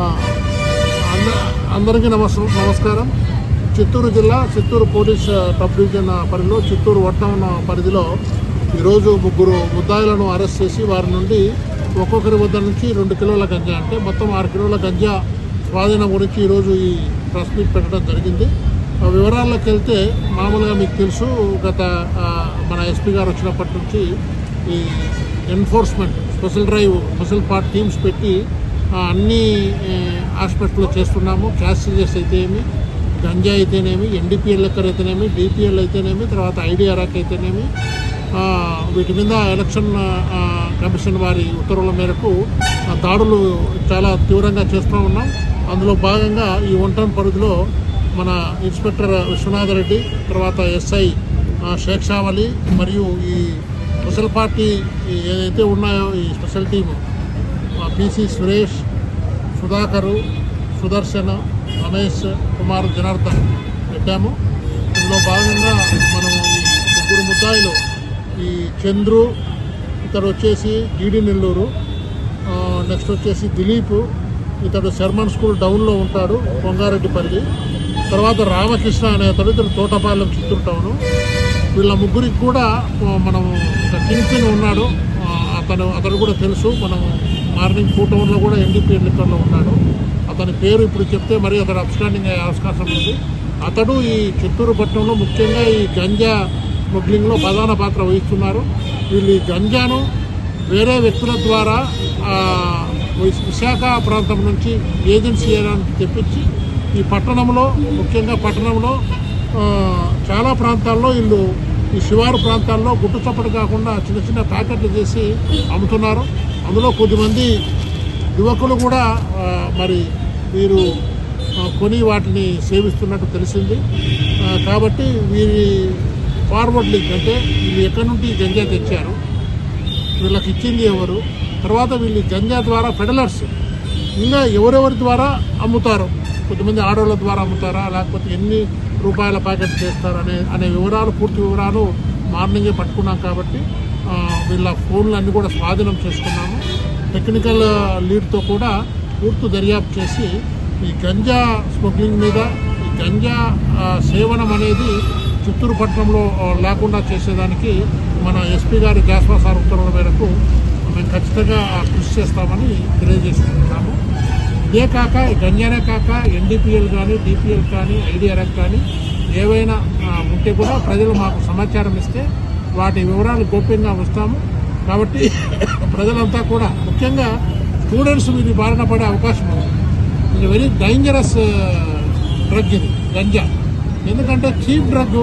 అంద- అందరికీ నమస్ నమస్కారం. చిత్తూరు జిల్లా చిత్తూరు పోలీస్ సబ్ డివిజన్ పరిధిలో చిత్తూరు వట్టం పరిధిలో ఈరోజు ముగ్గురు ముద్దాయిలను అరెస్ట్ చేసి వారి నుండి ఒక్కొక్కరి వద్ద నుంచి రెండు కిలోల గంజా అంటే మొత్తం ఆరు కిలోల గంజా స్వాధీనం గురించి ఈరోజు ఈ ప్రెస్ మీట్ పెట్టడం జరిగింది. ఆ వివరాల్లోకి వెళ్తే మామూలుగా మీకు తెలుసు గత మన ఎస్పీ గారు వచ్చినప్పటి నుంచి ఈ enforcement special drive special part teams పెట్టి అన్ని హాస్పిటల్లో చేస్తున్నాము. క్యాష్ సీజెస్ అయితే ఏమి గంజా అయితేనేమి ఎన్డీపీఎల్ లెక్కర్ అయితేనేమి డిపిఎల్ అయితేనేమి తర్వాత ఐడిఆర్ఆక్ అయితేనేమి వీటి మీద ఎలక్షన్ కమిషన్ వారి ఉత్తర్వుల మేరకు దాడులు చాలా తీవ్రంగా చేస్తూ ఉన్నాం. అందులో భాగంగా ఈ ఒంటన్ పరిధిలో మన ఇన్స్పెక్టర్ విశ్వనాథ్ రెడ్డి తర్వాత ఎస్ఐ ఆ, షేక్ షావలి మరియు ఈ స్పెషల్ పార్టీ ఏదైతే ఉన్నాయో ఈ special team P C Suresh Sudhakar Sudarshan Ramesh Kumar Janardhan పెట్టాము. ఇందులో భాగంగా మనం ముగ్గురు ముద్దాయిలు ఈ చంద్రు ఇతడు వచ్చేసి జీడి నెల్లూరు నెక్స్ట్ వచ్చేసి దిలీప్ ఇతడు శర్మన్ స్కూల్ డౌన్లో ఉంటాడు కొంగారెడ్డిపల్లి. తర్వాత రామకృష్ణ అనే అతడు ఇతడు తోటపాలెం చిత్తూరు టౌను. వీళ్ళ ముగ్గురికి కూడా మనం కింగ్ పిన్ ఉన్నాడు. అతను అతడు కూడా తెలుసు. మనం మార్నింగ్ టూ టౌన్లో కూడా ఎన్డీపీ ఎన్నికల్లో ఉన్నాడు. అతని పేరు ఇప్పుడు చెప్తే మరి అతడు అబ్స్టాండింగ్ అయ్యే అవకాశం ఉంది. అతడు ఈ చిత్తూరు పట్టణంలో ముఖ్యంగా ఈ గంజా స్మగ్లింగ్లో ప్రధాన పాత్ర వహిస్తున్నారు. వీళ్ళు ఈ గంజాను వేరే వ్యక్తుల ద్వారా విశాఖ ప్రాంతం నుంచి ఏజెన్సీ ఏరియానికి తెప్పించి ఈ పట్టణంలో ముఖ్యంగా పట్టణంలో చాలా ప్రాంతాల్లో వీళ్ళు ఈ శివారు ప్రాంతాల్లో గుట్టు చప్పటి కాకుండా చిన్న చిన్న ప్యాకెట్లు చేసి అమ్ముతున్నారు. అందులో కొద్దిమంది యువకులు కూడా మరి వీరు కొని వాటిని సేవిస్తున్నట్టు తెలిసింది. కాబట్టి వీరి ఫార్వర్డ్ లింక్ అంటే వీళ్ళు ఎక్కడి నుండి గంజా తెచ్చారు వీళ్ళకి ఇచ్చింది ఎవరు? తర్వాత వీళ్ళు గంజా ద్వారా ఫెడలర్స్ ఇంకా ఎవరెవరి ద్వారా అమ్ముతారు? కొంతమంది ఆడోళ్ళ ద్వారా అమ్ముతారా? లేకపోతే ఎన్ని రూపాయల ప్యాకెట్ చేస్తారు అనే అనే వివరాలు పూర్తి వివరాలు మార్నింగే పట్టుకున్నాం కాబట్టి వీళ్ళ ఫోన్లు అన్నీ కూడా స్వాధీనం చేసుకున్నాము. టెక్నికల్ లీడ్తో కూడా పూర్తి దర్యాప్తు చేసి ఈ గంజా స్మగ్లింగ్ మీద ఈ గంజా సేవనం అనేది చిత్తూరు పట్టణంలో లేకుండా చేసేదానికి మన ఎస్పీ గారి గ్యాస్ సార్ ఉత్తర్వుల మేరకు మేము ఖచ్చితంగా కృషి చేస్తామని తెలియజేస్తున్నాము ఇదే కాక గంజానే కాక ఎన్డీపీఎల్ కానీ డిపిఎల్ కానీ ఐడిఆర్ఎఫ్ కానీ ఏవైనా ఉంటే కూడా ప్రజలు మాకు సమాచారం ఇస్తే వాటి వివరాలు గోప్యంగా వస్తాము. కాబట్టి ప్రజలంతా కూడా ముఖ్యంగా స్టూడెంట్స్ ఇది బారిన పడే అవకాశం ఉంది. ఇది వెరీ డేంజరస్ డ్రగ్ ఇది గంజా. ఎందుకంటే చీప్ డ్రగ్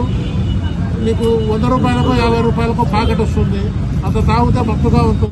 మీకు వంద రూపాయలకో యాభై రూపాయలకో ప్యాకెట్ వస్తుంది. అంత తాగితే మత్తుగా ఉంటుంది.